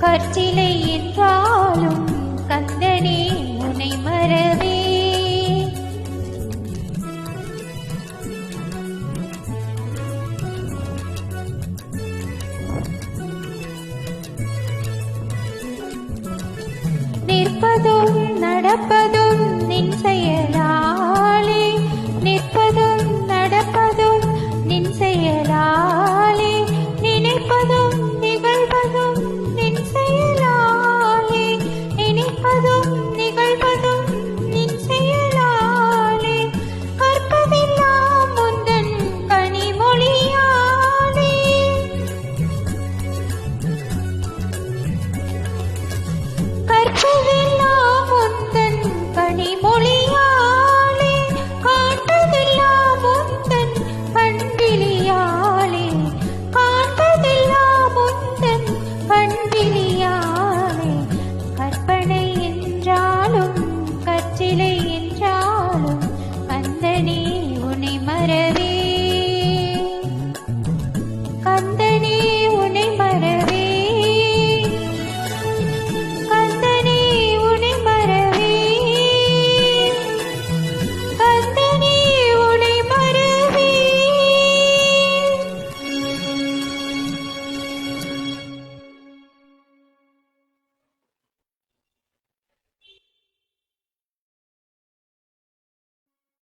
கற்சிலை என்றாலும் கந்தனே உனை மறவே நடப்பதும் நின் செயலாலே நிற்பதும் நடப்பதும் நின் செயலா